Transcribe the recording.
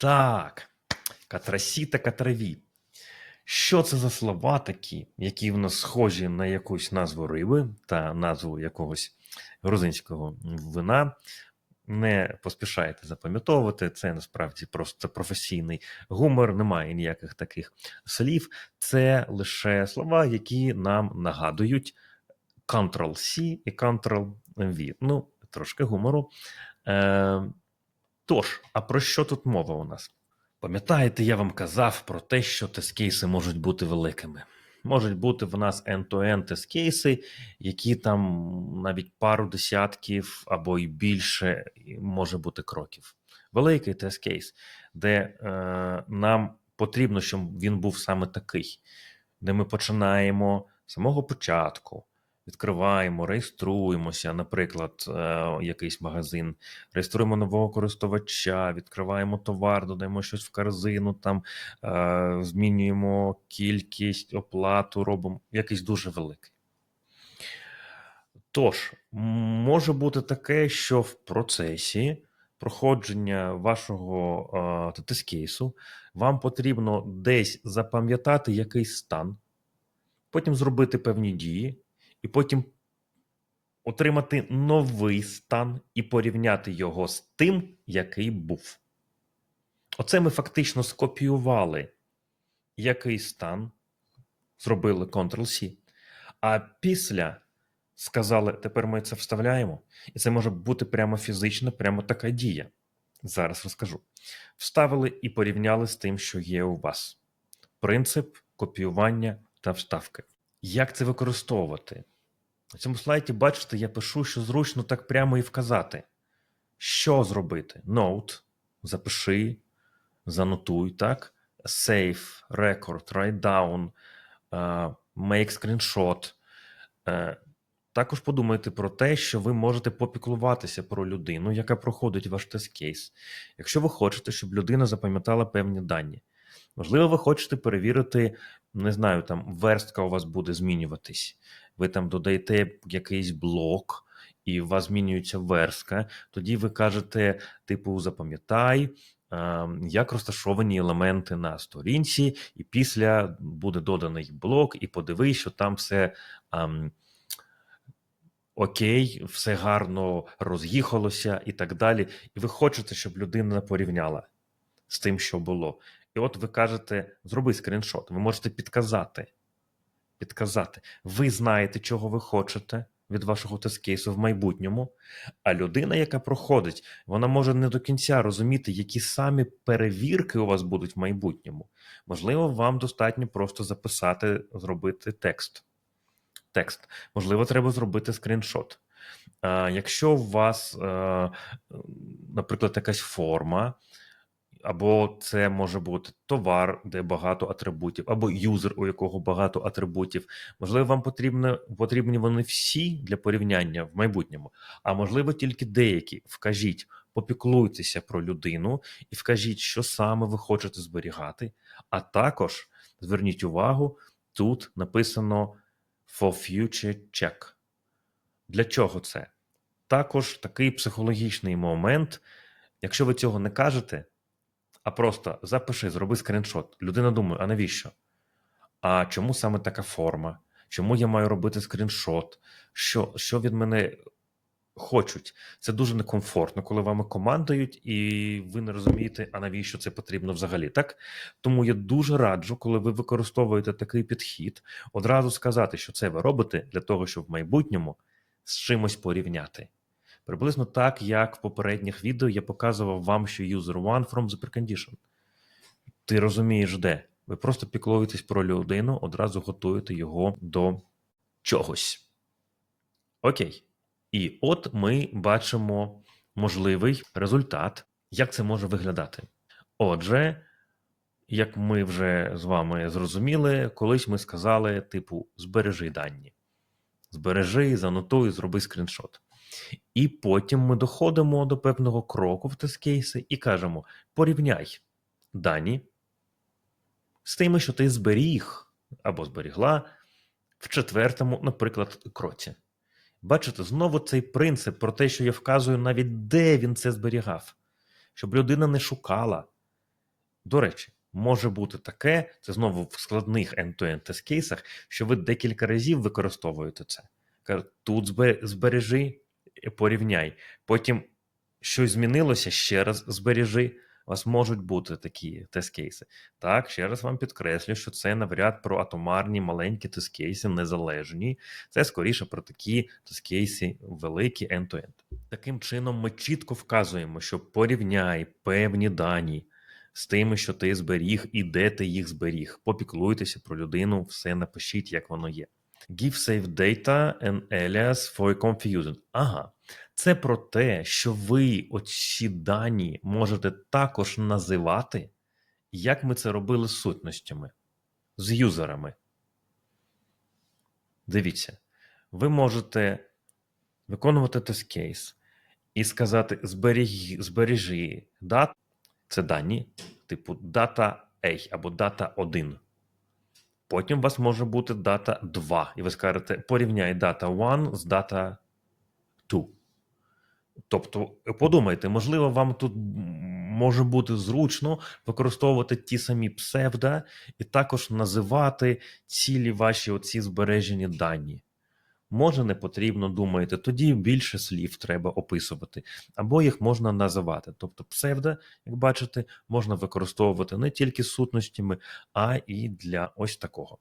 Так, катрасі та катраві. Що це за слова такі, які в нас схожі на якусь назву риби та назву якогось грузинського вина? Не поспішайте запам'ятовувати, це насправді просто професійний гумор, немає ніяких таких слів. Це лише слова, які нам нагадують Ctrl-C і Ctrl-V. Ну, трошки гумору. Тож, а про що тут мова у нас? Пам'ятаєте, я вам казав про те, що тест-кейси можуть бути великими. Можуть бути в нас end-to-end тест-кейси, які там навіть пару десятків або й більше може бути кроків. Великий тест-кейс, де е, нам потрібно, щоб він був саме такий, де ми починаємо з самого початку, відкриваємо, реєструємося, наприклад, е, якийсь магазин, реєструємо нового користувача, відкриваємо товар, додаємо щось в корзину, там е, змінюємо кількість, оплату, робимо якийсь дуже великий. Тож, може бути таке, що в процесі проходження вашого е, тест-кейсу вам потрібно десь запам'ятати якийсь стан, потім зробити певні дії, і потім отримати новий стан і порівняти його з тим, який був. Оце ми фактично скопіювали який стан, зробили Ctrl-C, а після сказали, тепер ми це вставляємо, і це може бути прямо фізично, прямо така дія. Зараз розкажу. Вставили і порівняли з тим, що є у вас. Принцип копіювання та вставки. Як це використовувати? На цьому слайді, бачите, я пишу, що зручно так прямо і вказати. Що зробити? Note, запиши, занотуй, так? Save, record, write down, uh, make screenshot. Uh, також подумайте про те, що ви можете попіклуватися про людину, яка проходить ваш тест-кейс. Якщо ви хочете, щоб людина запам'ятала певні дані. Можливо, ви хочете перевірити, не знаю, там верстка у вас буде змінюватись. Ви там додаєте якийсь блок, і у вас змінюється верстка. Тоді ви кажете, типу, запам'ятай, як розташовані елементи на сторінці, і після буде доданий блок, і подивись, що там все. Окей, все гарно роз'їхалося і так далі. І ви хочете, щоб людина порівняла з тим, що було. І от ви кажете, зроби скріншот. Ви можете підказати. Підказати. Ви знаєте, чого ви хочете від вашого тест-кейсу в майбутньому. А людина, яка проходить, вона може не до кінця розуміти, які самі перевірки у вас будуть в майбутньому. Можливо, вам достатньо просто записати, зробити текст. Текст. Можливо, треба зробити скріншот. Якщо у вас, е, наприклад, якась форма, або це може бути товар, де багато атрибутів, або юзер, у якого багато атрибутів. Можливо, вам потрібно, потрібні вони всі для порівняння в майбутньому, а можливо, тільки деякі. Вкажіть, попіклуйтеся про людину і вкажіть, що саме ви хочете зберігати. А також зверніть увагу, тут написано for future check. Для чого це? Також такий психологічний момент. Якщо ви цього не кажете, а просто запиши, зроби скріншот. Людина думає, а навіщо? А чому саме така форма? Чому я маю робити скріншот? Що що від мене хочуть? Це дуже некомфортно, коли вами командують, і ви не розумієте, а навіщо це потрібно взагалі. Так тому я дуже раджу, коли ви використовуєте такий підхід, одразу сказати, що це ви робите для того, щоб в майбутньому з чимось порівняти. Приблизно так, як в попередніх відео я показував вам, що user one from the precondition. Ти розумієш, де. Ви просто піклуєтесь про людину, одразу готуєте його до чогось. Окей. І от ми бачимо можливий результат, як це може виглядати. Отже, як ми вже з вами зрозуміли, колись ми сказали, типу, збережи дані. Збережи, занотуй, зроби скріншот. І потім ми доходимо до певного кроку в тест-кейси і кажемо: порівняй дані з тими, що ти зберіг або зберігла в четвертому, наприклад, кроці. Бачите, знову цей принцип про те, що я вказую навіть де він це зберігав, щоб людина не шукала, До речі, може бути таке, це знову в складних end-to-end тест кейсах, що ви декілька разів використовуєте це. Тут збережи, порівняй. Потім щось змінилося, ще раз збережи. У вас можуть бути такі тест-кейси. Так, ще раз вам підкреслю, що це навряд про атомарні маленькі тест-кейси, незалежні. Це скоріше про такі тест-кейси великі end-to-end. Таким чином, ми чітко вказуємо, що порівняй певні дані з тими, що ти зберіг, і де ти їх зберіг. Попіклуйтеся про людину, все напишіть, як воно є. Give save data and alias for confusion. Ага, це про те, що ви оці дані можете також називати, як ми це робили з сутностями, з юзерами. Дивіться, ви можете виконувати тест кейс і сказати: зберіг, збережи дат, це дані, типу дата A або дата 1. Потім у вас може бути дата 2, і ви скажете: порівняй дата 1 з дата 2. Тобто, подумайте, можливо, вам тут може бути зручно використовувати ті самі псевда і також називати цілі ваші оці збережені дані. Може, не потрібно, думаєте, тоді більше слів треба описувати, або їх можна називати. Тобто, псевдо, як бачите, можна використовувати не тільки сутностями, а і для ось такого.